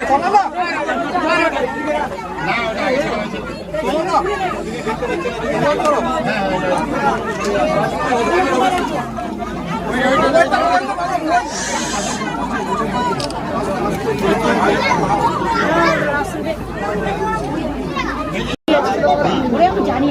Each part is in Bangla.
ঘুরে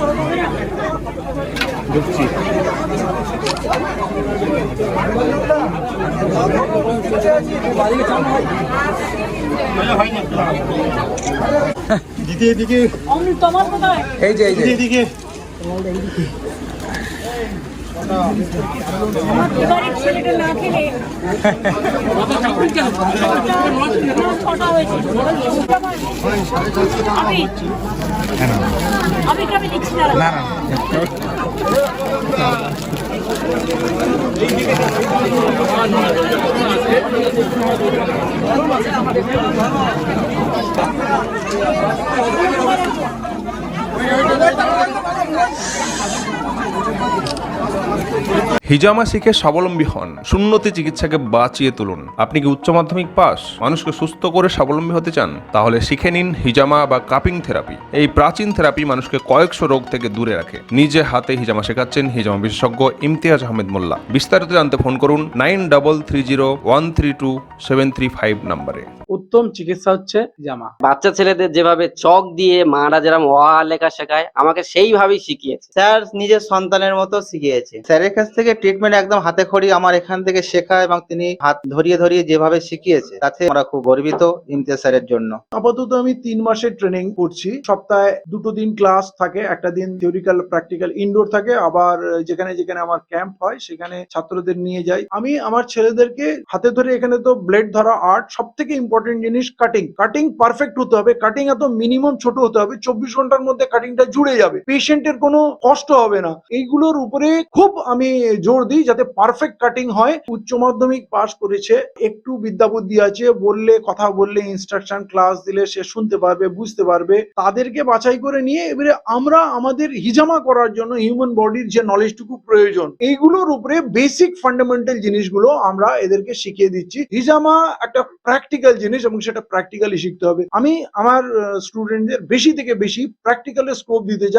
দাও, দিদি এদিকে। এই যে এই যে। এদিকে। ছেলেটা না খেলে। ছটা হয়েছে। আমি আমি আমি দিচ্ছি না না না। হিজামা শিখে স্বাবলম্বী হন। শূন্যতে চিকিৎসাকে বাঁচিয়ে তুলুন। আপনি কি উচ্চ মাধ্যমিক পাস? মানুষকে সুস্থ করে স্বাবলম্বী হতে চান? তাহলে শিখে নিন হিজামা বা কাপিং থেরাপি। এই প্রাচীন থেরাপি মানুষকে কয়েকশো রোগ থেকে দূরে রাখে। নিজে হাতে হিজামা শেখাচ্ছেন হিজামা বিশেষজ্ঞ ইমতিয়াজ আহমেদ মোল্লা। বিস্তারিত জানতে ফোন করুন nine double three zero one three two seven three five নম্বরে। উত্তম চিকিৎসা হচ্ছে জামা। বাচ্চা ছেলেদের যেভাবে চক দিয়ে মারা যেরকম লেখা শেখায় আমাকে সেইভাবেই শিখিয়েছে। স্যার নিজের সন্তানের মতো শিখিয়েছে। স্যারের কাছ থেকে ট্রিটমেন্ট একদম হাতে খড়ি আমার এখান থেকে শেখা এবং তিনি হাত ধরিয়ে ধরিয়ে যেভাবে শিখিয়েছে তাতে আমরা খুব গর্বিত ইমতিয়াজ স্যারের জন্য। আপাতত আমি তিন মাসের ট্রেনিং করছি। সপ্তাহে দুটো দিন ক্লাস থাকে একটা দিন থিওরিক্যাল প্র্যাকটিক্যাল ইনডোর থাকে। আবার যেখানে যেখানে আমার ক্যাম্প হয় সেখানে ছাত্রদের নিয়ে যাই। আমি আমার ছেলেদেরকে হাতে ধরে এখানে তো ব্লেড ধরা আর্ট সব থেকে ইম্পর্টেন্ট জিনিস কাটিং কাটিং পারফেক্ট হতে হবে। কাটিং এত মিনিমাম ছোট হতে হবে। চব্বিশ ঘণ্টার মধ্যে কাটিংটা জুড়ে যাবে। পেশেন্টের কোনো কষ্ট হবে না। এইগুলোর উপরে খুব আমি জোর দিই যাতে পারফেক্ট কাটিং হয়। উচ্চ মাধ্যমিক পাশ করেছে। একটু বিদ্যা বুদ্ধি আছে। বললে, কথা বললে ইনস্ট্রাকশন ক্লাস দিলে সে শুনতে পারবে, বুঝতে পারবে। তাদেরকে বাছাই করে নিয়ে এবারে আমরা আমাদের হিজামা করার জন্য হিউম্যান বডির যে নলেজটুকু প্রয়োজন, এইগুলোর উপরে বেসিক ফান্ডামেন্টাল জিনিসগুলো আমরা এদেরকে শিখিয়ে দিচ্ছি। হিজামা একটা প্র্যাকটিক্যাল জিনিস এবং সেটা প্র্যাকটিক্যালি শিখতে হবে। আমি আমার স্টুডেন্টদের বেশি থেকে বেশি প্র্যাকটিক্যালের স্কোপ দিতে চাই।